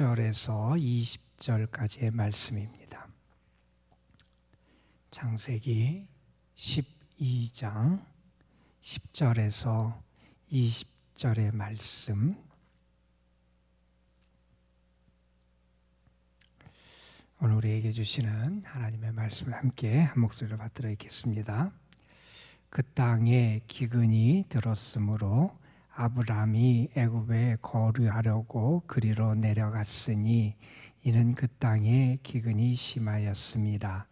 10절에서 20절까지의 말씀입니다. 창세기 12장 10절에서 20절의 말씀 오늘 우리에게 주시는 하나님의 말씀을 함께 한 목소리로 받들어 읽겠습니다. 그 땅에 기근이 들었으므로 아브라함이 애굽에 거류하려고 그리로 내려갔으니 이는 그 땅에 기근이 심하였습니다.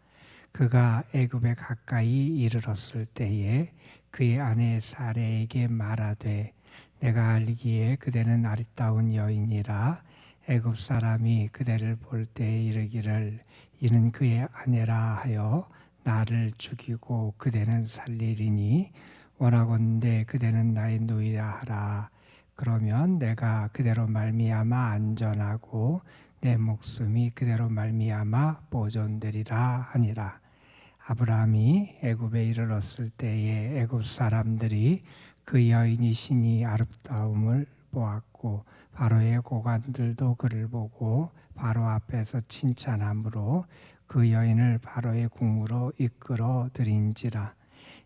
그가 애굽에 가까이 이르렀을 때에 그의 아내 사레에게 말하되 내가 알기에 그대는 아리따운 여인이라 애굽 사람이 그대를 볼때 이르기를 이는 그의 아내라 하여 나를 죽이고 그대는 살리리니 원하건대 그대는 나의 누이라 하라. 그러면 내가 그대로 말미암아 안전하고 내 목숨이 그대로 말미암아 보존되리라 하니라. 아브라함이 애굽에 이르렀을 때에 애굽 사람들이 그 여인이 신이 아름다움을 보았고 바로의 고관들도 그를 보고 바로 앞에서 칭찬함으로 그 여인을 바로의 궁으로 이끌어 들인지라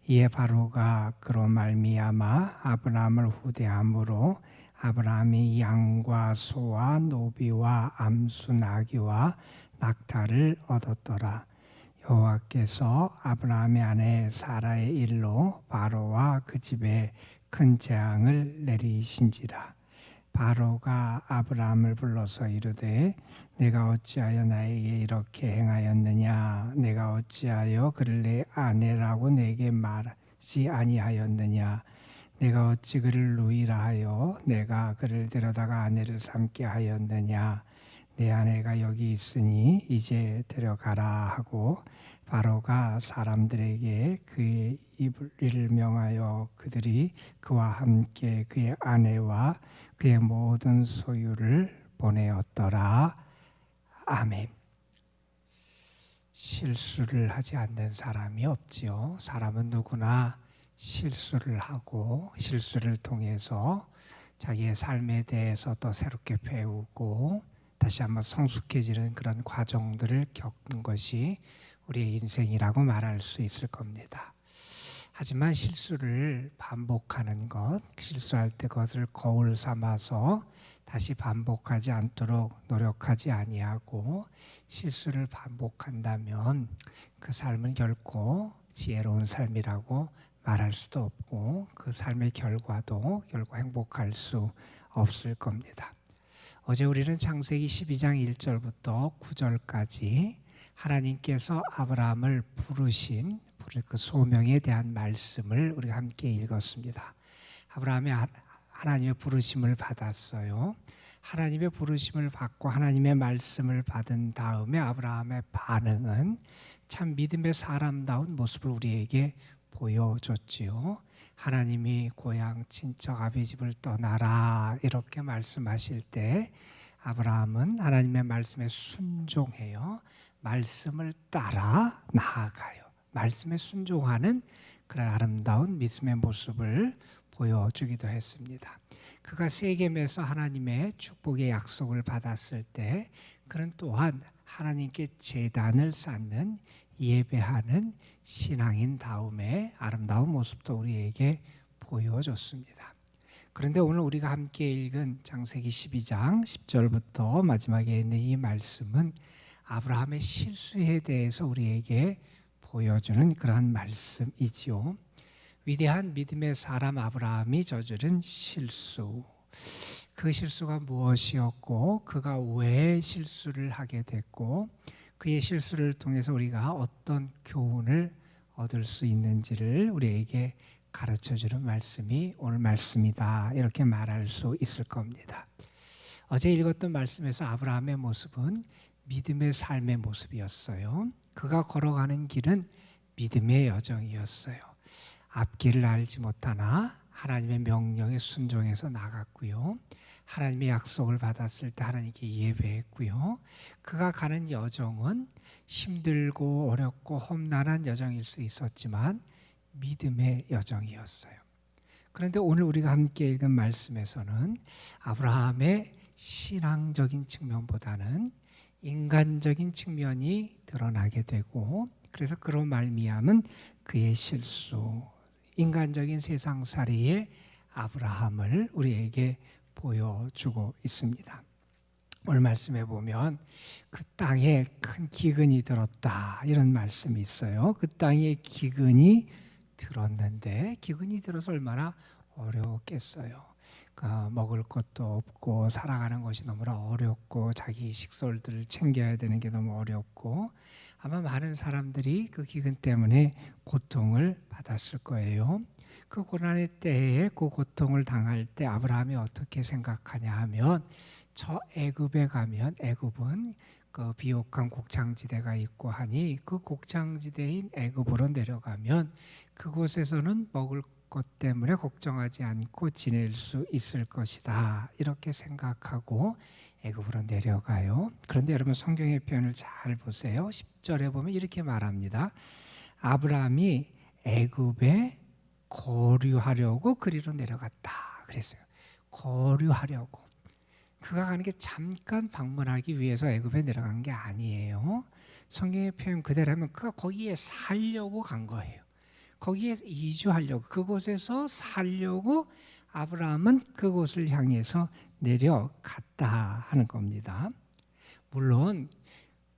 이에 바로가 그로 말미암아 아브라함을 후대함으로 아브라함이 양과 소와 노비와 암수 나귀와 낙타를 얻었더라. 여호와께서 아브라함의 아내 사라의 일로 바로와 그 집에 큰 재앙을 내리신지라 바로가 아브라함을 불러서 이르되 내가 어찌하여 나에게 이렇게 행하였느냐? 내가 어찌하여 그를 내 아내라고 내게 말하지 아니하였느냐? 내가 어찌 그를 누이라 하여 내가 그를 데려다가 아내를 삼게 하였느냐? 내 아내가 여기 있으니 이제 데려가라 하고 바로가 사람들에게 그의 이를 명하여 그들이 그와 함께 그의 아내와 그의 모든 소유를 보내었더라. 아멘. 실수를 하지 않는 사람이 없지요. 사람은 누구나 실수를 하고 실수를 통해서 자기의 삶에 대해서 또 새롭게 배우고 다시 한번 성숙해지는 그런 과정들을 겪는 것이 우리의 인생이라고 말할 수 있을 겁니다. 하지만 실수를 반복하는 것, 실수할 때 그것을 거울 삼아서 다시 반복하지 않도록 노력하지 아니하고 실수를 반복한다면 그 삶은 결코 지혜로운 삶이라고 말할 수도 없고 그 삶의 결과도 결코 행복할 수 없을 겁니다. 어제 우리는 창세기 12장 1절부터 9절까지 하나님께서 아브라함을 부르신 그 소명에 대한 말씀을 우리가 함께 읽었습니다. 아브라함이 하나님의 부르심을 받았어요. 하나님의 부르심을 받고 하나님의 말씀을 받은 다음에 아브라함의 반응은 참 믿음의 사람다운 모습을 우리에게 보여줬지요. 하나님이 고향 친척 아비 집을 떠나라 이렇게 말씀하실 때 아브라함은 하나님의 말씀에 순종해요. 말씀을 따라 나아가요. 말씀에 순종하는 그런 아름다운 믿음의 모습을 보여주기도 했습니다. 그가 세겜에서 하나님의 축복의 약속을 받았을 때 그는 또한 하나님께 제단을 쌓는 예배하는 신앙인 다음에 아름다운 모습도 우리에게 보여줬습니다. 그런데 오늘 우리가 함께 읽은 장세기 12장 10절부터 마지막에 있는 이 말씀은 아브라함의 실수에 대해서 우리에게 보여주는 그러한 말씀이지요. 위대한 믿음의 사람 아브라함이 저지른 실수. 그 실수가 무엇이었고 그가 왜 실수를 하게 됐고 그의 실수를 통해서 우리가 어떤 교훈을 얻을 수 있는지를 우리에게 가르쳐 주는 말씀이 오늘 말씀이다. 이렇게 말할 수 있을 겁니다. 어제 읽었던 말씀에서 아브라함의 모습은 믿음의 삶의 모습이었어요. 그가 걸어가는 길은 믿음의 여정이었어요. 앞길을 알지 못하나 하나님의 명령에 순종해서 나갔고요. 하나님의 약속을 받았을 때 하나님께 예배했고요. 그가 가는 여정은 힘들고 어렵고 험난한 여정일 수 있었지만 믿음의 여정이었어요. 그런데 오늘 우리가 함께 읽은 말씀에서는 아브라함의 신앙적인 측면보다는 인간적인 측면이 드러나게 되고 그래서 그런 말미암은 그의 실수, 인간적인 세상살이의 아브라함을 우리에게 보여주고 있습니다. 오늘 말씀에 보면 그 땅에 큰 기근이 들었다 이런 말씀이 있어요. 그 땅에 기근이 들었는데 기근이 들어서 얼마나 어려웠겠어요. 그 먹을 것도 없고 살아가는 것이 너무나 어렵고 자기 식솔들을 챙겨야 되는 게 너무 어렵고 아마 많은 사람들이 그 기근 때문에 고통을 받았을 거예요. 그 고난의 때에 그 고통을 당할 때 아브라함이 어떻게 생각하냐 하면 저 애굽에 가면 애굽은 그 비옥한 곡창지대가 있고 하니 그 곡창지대인 애굽으로 내려가면 그곳에서는 먹을 것 때문에 걱정하지 않고 지낼 수 있을 것이다. 이렇게 생각하고 애굽으로 내려가요. 그런데 여러분 성경의 표현을 잘 보세요. 10절에 보면 이렇게 말합니다. 아브라함이 애굽에 거류하려고 그리로 내려갔다. 그랬어요. 거류하려고. 그가 가는 게 잠깐 방문하기 위해서 애굽에 내려간 게 아니에요. 성경의 표현 그대로면 그가 거기에 살려고 간 거예요. 거기에 이주하려고 그곳에서 살려고 아브라함은 그곳을 향해서 내려갔다 하는 겁니다. 물론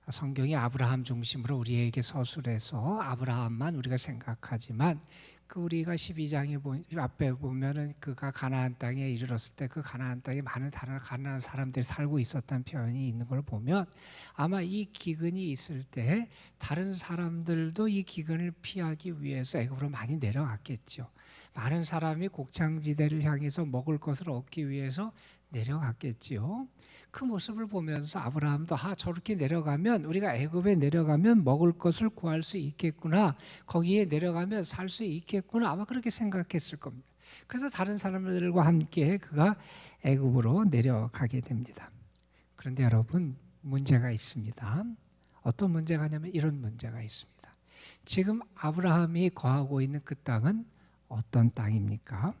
성경이 아브라함 중심으로 우리에게 서술해서 아브라함만 우리가 생각하지만 그 우리가 12장에 앞에 보면은 그가 가나안 땅에 이르렀을 때 그 가나안 땅에 많은 다른 가나안 사람들이 살고 있었다는 표현이 있는 걸 보면 아마 이 기근이 있을 때 다른 사람들도 이 기근을 피하기 위해서 애굽으로 많이 내려갔겠죠. 많은 사람이 곡창지대를 향해서 먹을 것을 얻기 위해서 내려갔겠지요. 그 모습을 보면서 아브라함도 아 저렇게 내려가면 우리가 애굽에 내려가면 먹을 것을 구할 수 있겠구나. 거기에 내려가면 살 수 있겠구나. 아마 그렇게 생각했을 겁니다. 그래서 다른 사람들과 함께 그가 애굽으로 내려가게 됩니다. 그런데 여러분 문제가 있습니다. 어떤 문제가 냐면 이런 문제가 있습니다. 지금 아브라함이 거하고 있는 그 땅은 어떤 땅입니까?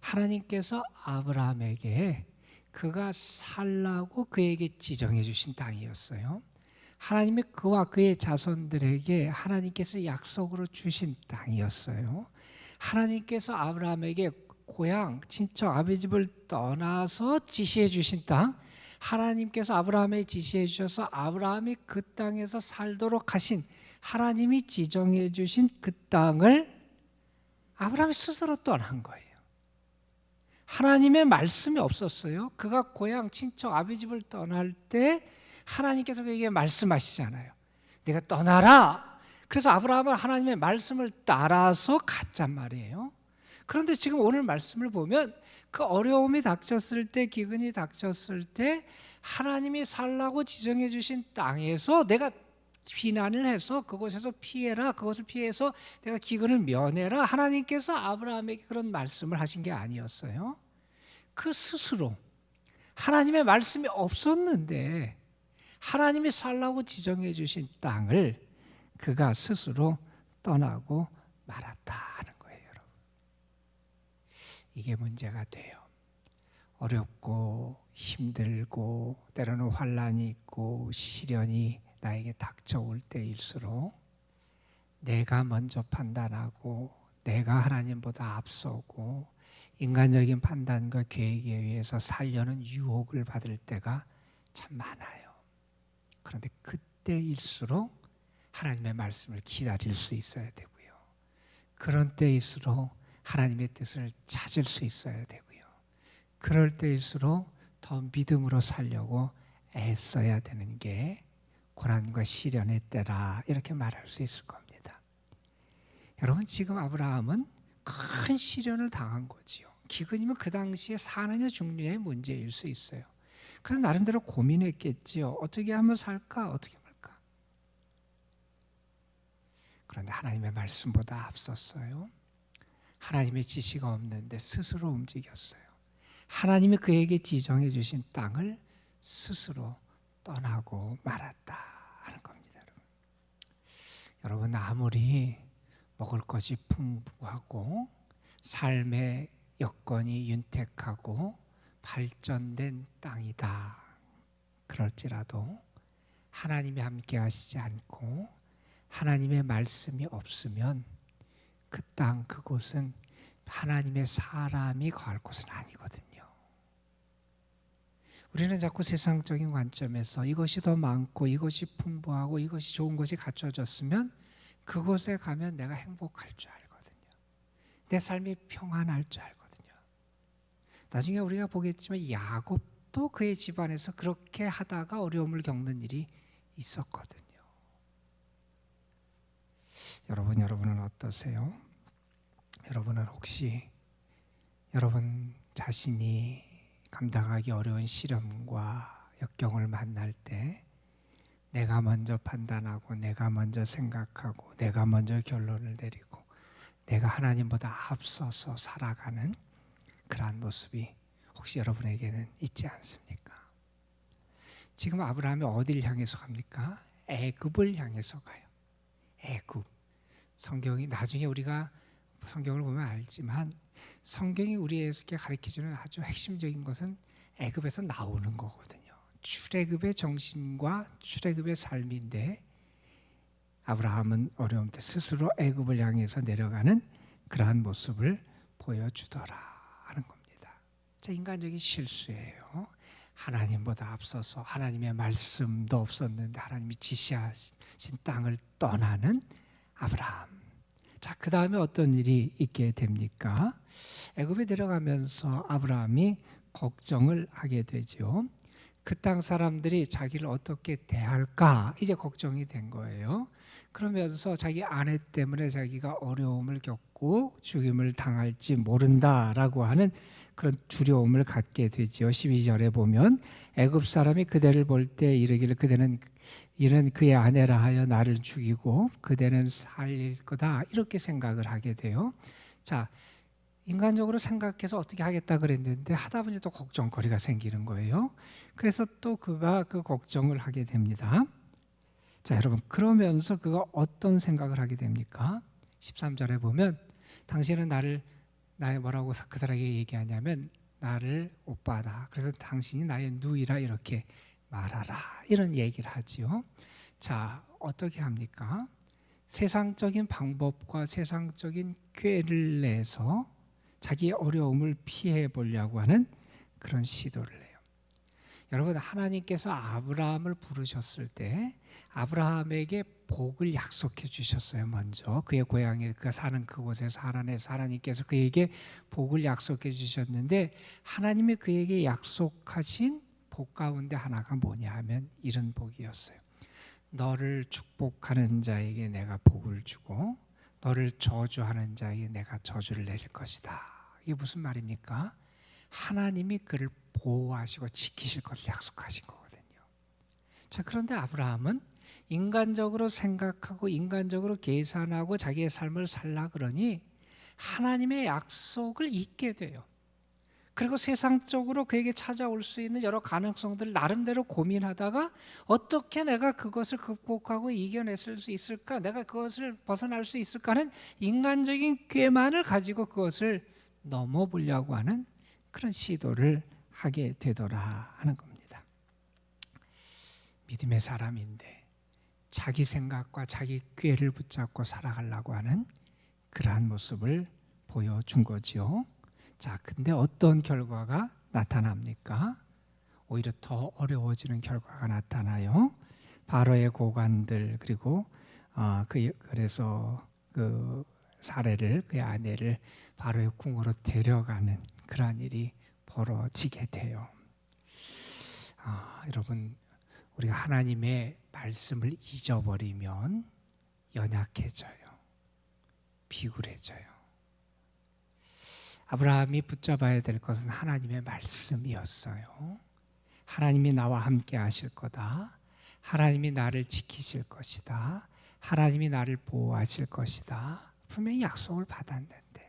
하나님께서 아브라함에게 그가 살라고 그에게 지정해 주신 땅이었어요. 하나님이 그와 그의 자손들에게 하나님께서 약속으로 주신 땅이었어요. 하나님께서 아브라함에게 고향, 친척, 아비 집을 떠나서 지시해 주신 땅, 하나님께서 아브라함에 지시해 주셔서 아브라함이 그 땅에서 살도록 하신 하나님이 지정해 주신 그 땅을 아브라함이 스스로 떠난 거예요. 하나님의 말씀이 없었어요. 그가 고향 친척 아비 집을 떠날 때 하나님께서 그에게 말씀하시잖아요. 내가 떠나라. 그래서 아브라함은 하나님의 말씀을 따라서 갔단 말이에요. 그런데 지금 오늘 말씀을 보면 그 어려움이 닥쳤을 때, 기근이 닥쳤을 때 하나님이 살라고 지정해 주신 땅에서 내가 피난을 해서 그곳에서 피해라. 그것을 피해서 내가 기근을 면해라. 하나님께서 아브라함에게 그런 말씀을 하신 게 아니었어요. 그 스스로 하나님의 말씀이 없었는데 하나님이 살라고 지정해 주신 땅을 그가 스스로 떠나고 말았다 하는 거예요, 여러분. 이게 문제가 돼요. 어렵고 힘들고 때로는 환란이 있고 시련이 나에게 닥쳐올 때일수록 내가 먼저 판단하고 내가 하나님보다 앞서고 인간적인 판단과 계획에 의해서 살려는 유혹을 받을 때가 참 많아요. 그런데 그때일수록 하나님의 말씀을 기다릴 수 있어야 되고요. 그런 때일수록 하나님의 뜻을 찾을 수 있어야 되고요. 그럴 때일수록 더 믿음으로 살려고 애써야 되는 게 고난과 시련의 때라 이렇게 말할 수 있을 겁니다. 여러분 지금 아브라함은 큰 시련을 당한 거지요. 기근이면 그 당시에 사느냐 죽느냐의 문제일 수 있어요. 그래서 나름대로 고민했겠지요. 어떻게 하면 살까? 어떻게 말까? 그런데 하나님의 말씀보다 앞섰어요. 하나님의 지시가 없는데 스스로 움직였어요. 하나님이 그에게 지정해 주신 땅을 스스로 떠나고 말았다 하는 겁니다. 여러분. 여러분 아무리 먹을 것이 풍부하고 삶의 여건이 윤택하고 발전된 땅이다. 그럴지라도 하나님이 함께 하시지 않고 하나님의 말씀이 없으면 그 땅 그곳은 하나님의 사람이 거할 곳은 아니거든요. 우리는 자꾸 세상적인 관점에서 이것이 더 많고 이것이 풍부하고 이것이 좋은 것이 갖춰졌으면 그곳에 가면 내가 행복할 줄 알거든요. 내 삶이 평안할 줄 알거든요. 나중에 우리가 보겠지만 야곱도 그의 집안에서 그렇게 하다가 어려움을 겪는 일이 있었거든요. 여러분, 여러분은 어떠세요? 여러분은 혹시 여러분 자신이 감당하기 어려운 시련과 역경을 만날 때 내가 먼저 판단하고 내가 먼저 생각하고 내가 먼저 결론을 내리고 내가 하나님보다 앞서서 살아가는 그러한 모습이 혹시 여러분에게는 있지 않습니까? 지금 아브라함이 어디를 향해서 갑니까? 애굽을 향해서 가요. 애굽. 성경이 나중에 우리가 성경을 보면 알지만 성경이 우리에게 가르쳐주는 아주 핵심적인 것은 애굽에서 나오는 거거든요. 출애굽의 정신과 출애굽의 삶인데 아브라함은 어려움 때 스스로 애굽을 향해서 내려가는 그러한 모습을 보여주더라 하는 겁니다. 자, 인간적인 실수예요. 하나님보다 앞서서 하나님의 말씀도 없었는데 하나님이 지시하신 땅을 떠나는 아브라함. 자, 그 다음에 어떤 일이 있게 됩니까? 애굽에 들어가면서 아브라함이 걱정을 하게 되죠. 그 땅 사람들이 자기를 어떻게 대할까 이제 걱정이 된 거예요. 그러면서 자기 아내 때문에 자기가 어려움을 겪고 죽임을 당할지 모른다라고 하는 그런 두려움을 갖게 되지요. 12절에 보면 애굽 사람이 그대를 볼 때 이르기를 그대는 이는 그의 아내라 하여 나를 죽이고 그대는 살릴 거다 이렇게 생각을 하게 돼요. 자, 인간적으로 생각해서 어떻게 하겠다 그랬는데 하다 보니 또 걱정거리가 생기는 거예요. 그래서 또 그가 그 걱정을 하게 됩니다. 자, 여러분 그러면서 그가 어떤 생각을 하게 됩니까? 13절에 보면 당신은 나를 나의 뭐라고 그 사람에게 얘기하냐면 나를 오빠다. 그래서 당신이 나의 누이라 이렇게 말하라. 이런 얘기를 하지요. 자, 어떻게 합니까? 세상적인 방법과 세상적인 꾀를 내서 자기 어려움을 피해 보려고 하는 그런 시도를. 여러분 하나님께서 아브라함을 부르셨을 때 아브라함에게 복을 약속해 주셨어요. 먼저 그의 고향에 그가 사는 그곳에 살아내서 하나님께서 그에게 복을 약속해 주셨는데 하나님이 그에게 약속하신 복 가운데 하나가 뭐냐 하면 이런 복이었어요. 너를 축복하는 자에게 내가 복을 주고 너를 저주하는 자에게 내가 저주를 내릴 것이다. 이게 무슨 말입니까? 하나님이 그를 보호하시고 지키실 것을 약속하신 거거든요. 자, 그런데 아브라함은 인간적으로 생각하고 인간적으로 계산하고 자기의 삶을 살라 그러니 하나님의 약속을 잊게 돼요. 그리고 세상적으로 그에게 찾아올 수 있는 여러 가능성들을 나름대로 고민하다가 어떻게 내가 그것을 극복하고 이겨냈을 수 있을까? 내가 그것을 벗어날 수 있을까 하는 인간적인 꾀만을 가지고 그것을 넘어보려고 하는 그런 시도를 하게 되더라 하는 겁니다. 믿음의 사람인데 자기 생각과 자기 꾀를 붙잡고 살아가려고 하는 그러한 모습을 보여준 거지요. 자, 근데 어떤 결과가 나타납니까? 오히려 더 어려워지는 결과가 나타나요. 바로의 고관들 그리고 어, 그 그래서 그 사례를 그의 아내를 바로의 궁으로 데려가는 그러한 일이 벌어지게 돼요. 아, 여러분 우리가 하나님의 말씀을 잊어버리면 연약해져요. 비굴해져요. 아브라함이 붙잡아야 될 것은 하나님의 말씀이었어요. 하나님이 나와 함께 하실 거다. 하나님이 나를 지키실 것이다. 하나님이 나를 보호하실 것이다. 분명히 약속을 받았는데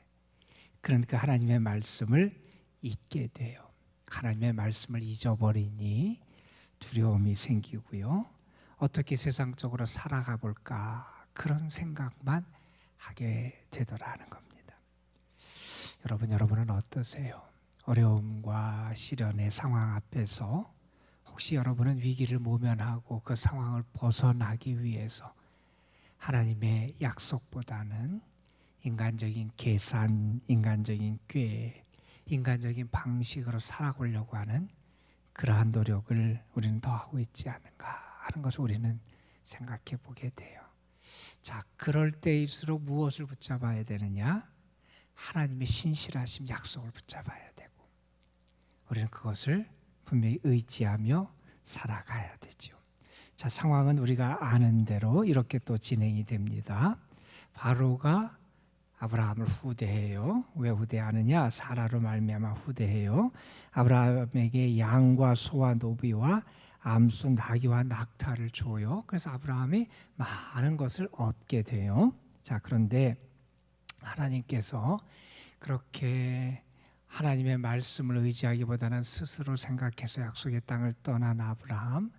그러니까 하나님의 말씀을 잊게 돼요. 하나님의 말씀을 잊어버리니 두려움이 생기고요. 어떻게 세상적으로 살아가 볼까 그런 생각만 하게 되더라는 겁니다. 여러분, 여러분은 어떠세요? 어려움과 시련의 상황 앞에서 혹시 여러분은 위기를 모면하고 그 상황을 벗어나기 위해서 하나님의 약속보다는 인간적인 계산, 인간적인 꾀, 인간적인 방식으로 살아가려고 하는 그러한 노력을 우리는 더 하고 있지 않은가 하는 것을 우리는 생각해 보게 돼요. 자, 그럴 때일수록 무엇을 붙잡아야 되느냐? 하나님의 신실하심 약속을 붙잡아야 되고 우리는 그것을 분명히 의지하며 살아가야 되죠. 자, 상황은 우리가 아는 대로 이렇게 또 진행이 됩니다. 바로가 아브라함을 후대해요. 왜 후대하느냐? 사라로 말미암아 후대해요. 아브라함에게 양과 소와 노비와 암수 나귀와 낙타를 줘요. 그래서 아브라함이 많은 것을 얻게 돼요. 자, 그런데 하나님께서 그렇게 하나님의 말씀을 의지하기보다는 스스로 생각해서 약속의 땅을 떠난 아브라함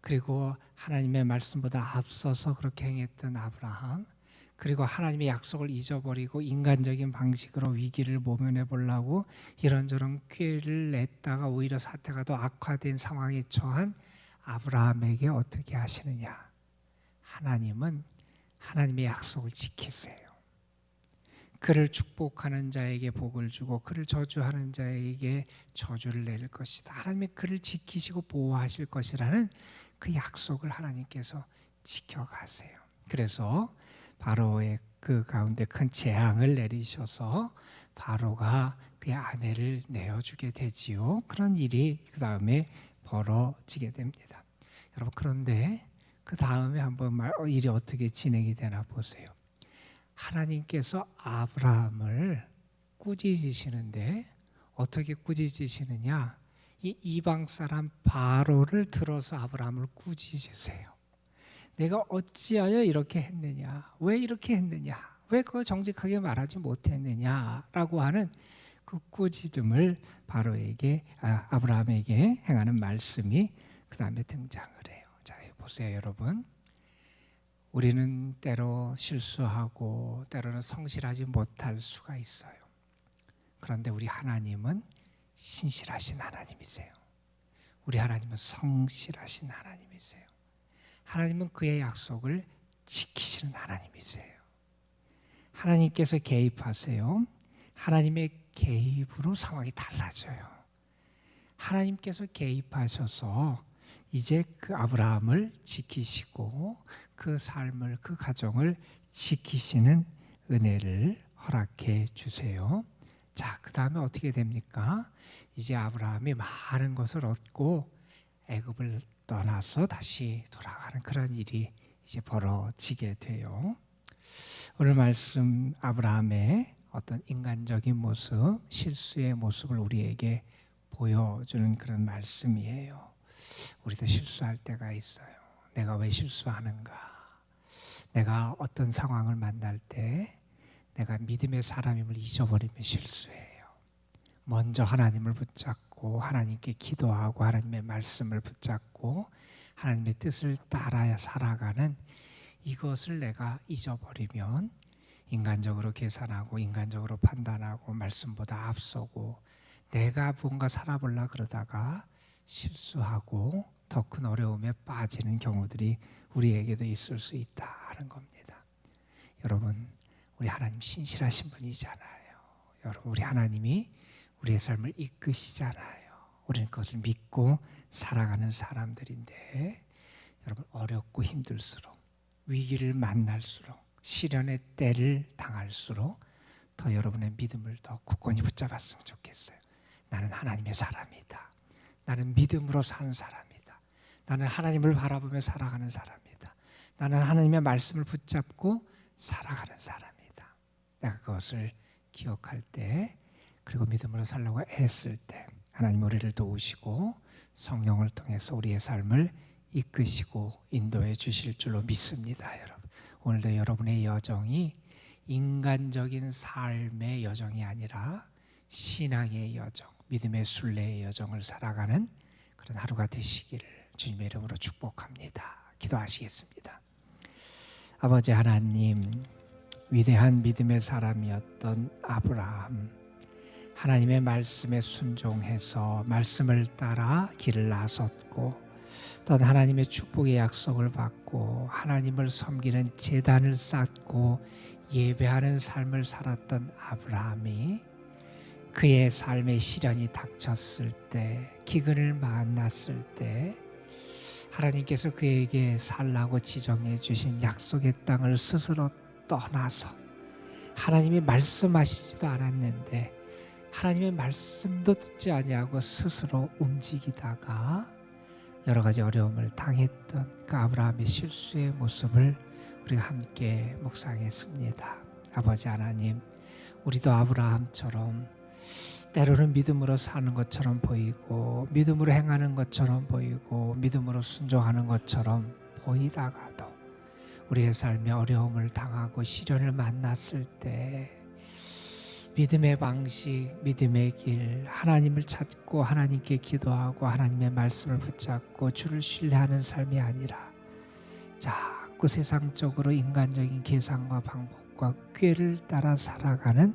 그리고 하나님의 말씀보다 앞서서 그렇게 행했던 아브라함 그리고 하나님의 약속을 잊어버리고 인간적인 방식으로 위기를 모면해 보려고 이런저런 꾀를 냈다가 오히려 사태가 더 악화된 상황에 처한 아브라함에게 어떻게 하시느냐? 하나님은 하나님의 약속을 지키세요. 그를 축복하는 자에게 복을 주고 그를 저주하는 자에게 저주를 내릴 것이다. 하나님이 그를 지키시고 보호하실 것이라는 그 약속을 하나님께서 지켜가세요. 그래서 바로의 그 가운데 큰 재앙을 내리셔서 바로가 그의 아내를 내어주게 되지요. 그런 일이 그 다음에 벌어지게 됩니다. 여러분 그런데 그 다음에 한번 말, 일이 어떻게 진행이 되나 보세요. 하나님께서 아브라함을 꾸짖으시는데 어떻게 꾸짖으시느냐? 이 이방 사람 바로를 들어서 아브라함을 꾸짖으세요. 내가 어찌하여 이렇게 했느냐? 왜 이렇게 했느냐? 왜 그거 정직하게 말하지 못했느냐라고 하는 그 꾸짖음을 바로에게 아, 아브라함에게 행하는 말씀이 그 다음에 등장을 해요. 자 보세요, 여러분. 우리는 때로 실수하고 때로는 성실하지 못할 수가 있어요. 그런데 우리 하나님은 신실하신 하나님이세요. 우리 하나님은 성실하신 하나님이세요. 하나님은 그의 약속을 지키시는 하나님이세요. 하나님께서 개입하세요. 하나님의 개입으로 상황이 달라져요. 하나님께서 개입하셔서 이제 그 아브라함을 지키시고 그 삶을 그 가정을 지키시는 은혜를 허락해 주세요. 자, 그 다음에 어떻게 됩니까? 이제 아브라함이 많은 것을 얻고 애굽을 떠나서 다시 돌아 가는 그런 일이 이제 벌어지게 돼요. 오늘 말씀 아브라함의 어떤 인간적인 모습, 실수의 모습을 우리에게 보여주는 그런 말씀이에요. 우리도 실수할 때가 있어요. 내가 왜 실수하는가? 내가 어떤 상황을 만날 때 내가 믿음의 사람임을 잊어버리면 실수해요. 먼저 하나님을 붙잡고 하나님께 기도하고 하나님의 말씀을 붙잡고 하나님의 뜻을 따라야 살아가는 이것을 내가 잊어버리면 인간적으로 계산하고 인간적으로 판단하고 말씀보다 앞서고 내가 뭔가 살아볼라 그러다가 실수하고 더 큰 어려움에 빠지는 경우들이 우리에게도 있을 수 있다는 겁니다. 여러분, 우리 하나님 신실하신 분이잖아요. 여러분, 우리 하나님이 우리의 삶을 이끄시잖아요. 우리는 그것을 믿고 살아가는 사람들인데, 여러분, 어렵고 힘들수록, 위기를 만날수록, 시련의 때를 당할수록 더 여러분의 믿음을 더 굳건히 붙잡았으면 좋겠어요. 나는 하나님의 사람이다. 나는 믿음으로 사는 사람이다. 나는 하나님을 바라보며 살아가는 사람이다. 나는 하나님의 말씀을 붙잡고 살아가는 사람이다. 내가 그것을 기억할 때 그리고 믿음으로 살려고 애쓸 때 하나님 우리를 도우시고 성령을 통해서 우리의 삶을 이끄시고 인도해 주실 줄로 믿습니다, 여러분. 오늘도 여러분의 여정이 인간적인 삶의 여정이 아니라 신앙의 여정, 믿음의 순례의 여정을 살아가는 그런 하루가 되시기를 주님의 이름으로 축복합니다. 기도하시겠습니다. 아버지 하나님, 위대한 믿음의 사람이었던 아브라함, 하나님의 말씀에 순종해서 말씀을 따라 길을 나섰고 또 하나님의 축복의 약속을 받고 하나님을 섬기는 재단을 쌓고 예배하는 삶을 살았던 아브라함이 그의 삶의 시련이 닥쳤을 때 기근을 만났을 때 하나님께서 그에게 살라고 지정해 주신 약속의 땅을 스스로 떠나서 하나님이 말씀하시지도 않았는데 하나님의 말씀도 듣지 아니하고 스스로 움직이다가 여러 가지 어려움을 당했던 그 아브라함의 실수의 모습을 우리가 함께 묵상했습니다. 아버지 하나님, 우리도 아브라함처럼 때로는 믿음으로 사는 것처럼 보이고 믿음으로 행하는 것처럼 보이고 믿음으로 순종하는 것처럼 보이다가도 우리의 삶에 어려움을 당하고 시련을 만났을 때 믿음의 방식, 믿음의 길, 하나님을 찾고 하나님께 기도하고 하나님의 말씀을 붙잡고 주를 신뢰하는 삶이 아니라 자꾸 세상적으로 인간적인 계산과 방법과 꾀를 따라 살아가는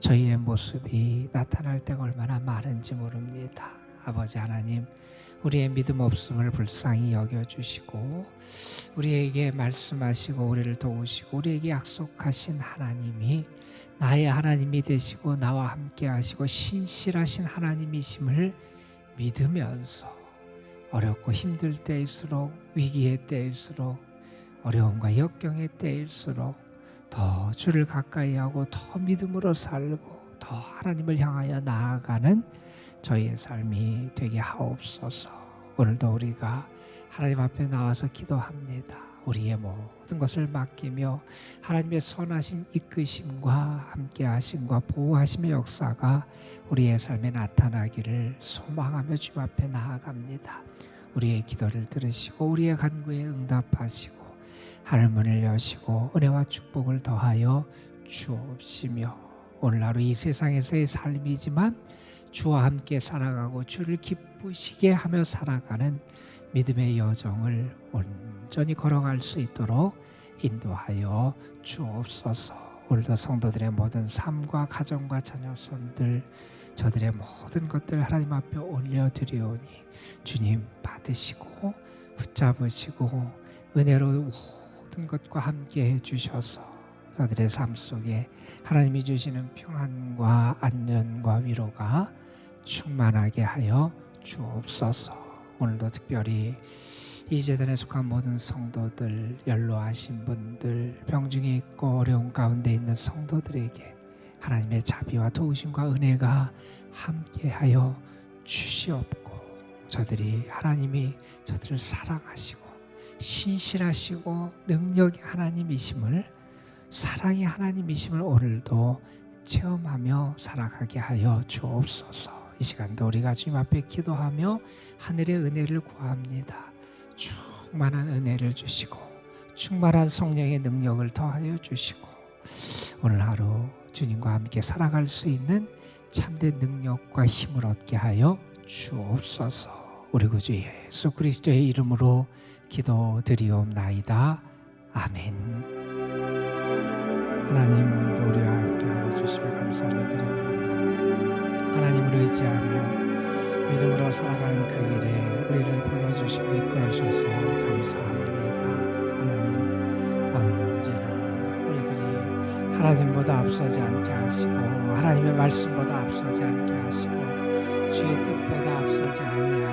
저희의 모습이 나타날 때가 얼마나 많은지 모릅니다. 아버지 하나님, 우리의 믿음 없음을 불쌍히 여겨 주시고 우리에게 말씀하시고 우리를 도우시고 우리에게 약속하신 하나님이 나의 하나님이 되시고 나와 함께 하시고 신실하신 하나님이심을 믿으면서 어렵고 힘들 때일수록 위기의 때일수록 어려움과 역경의 때일수록 더 주를 가까이 하고 더 믿음으로 살고 더 하나님을 향하여 나아가는 저희의 삶이 되게 하옵소서. 오늘도 우리가 하나님 앞에 나와서 기도합니다. 우리의 모든 것을 맡기며 하나님의 선하신 이끄심과 함께 하심과 보호하심의 역사가 우리의 삶에 나타나기를 소망하며 주 앞에 나아갑니다. 우리의 기도를 들으시고 우리의 간구에 응답하시고 하늘 문을 여시고 은혜와 축복을 더하여 주옵시며 오늘 하루 이 세상에서의 삶이지만 주와 함께 살아가고 주를 기쁘시게 하며 살아가는 믿음의 여정을 온전히 걸어갈 수 있도록 인도하여 주옵소서. 오늘도 성도들의 모든 삶과 가정과 자녀손들 저들의 모든 것들 하나님 앞에 올려드리오니 주님 받으시고 붙잡으시고 은혜로 모든 것과 함께 해주셔서 저들의 삶 속에 하나님이 주시는 평안과 안전과 위로가 충만하게 하여 주옵소서. 오늘도 특별히 이 재단에 속한 모든 성도들, 연로하신 분들, 병중에 있고 어려운 가운데 있는 성도들에게 하나님의 자비와 도우심과 은혜가 함께하여 주시옵고 저들이 하나님이 저들을 사랑하시고 신실하시고 능력이 하나님이심을 사랑이 하나님이심을 오늘도 체험하며 살아가게 하여 주옵소서. 이 시간도 우리가 주님 앞에 기도하며 하늘의 은혜를 구합니다. 충만한 은혜를 주시고 충만한 성령의 능력을 더하여 주시고 오늘 하루 주님과 함께 살아갈 수 있는 참된 능력과 힘을 얻게 하여 주옵소서. 우리 구주 예수 그리스도의 이름으로 기도드리옵나이다. 아멘. 하나님 오늘도 우리와 함께하여 주시며 감사를 드립니다. 하나님을 의지하며 믿음으로 살아가는 그 길에 우리를 불러주시고 이끌어주셔서 감사합니다. 하나님 언제나 우리들이 하나님보다 앞서지 않게 하시고 하나님의 말씀보다 앞서지 않게 하시고 주의 뜻보다 앞서지 아니하시고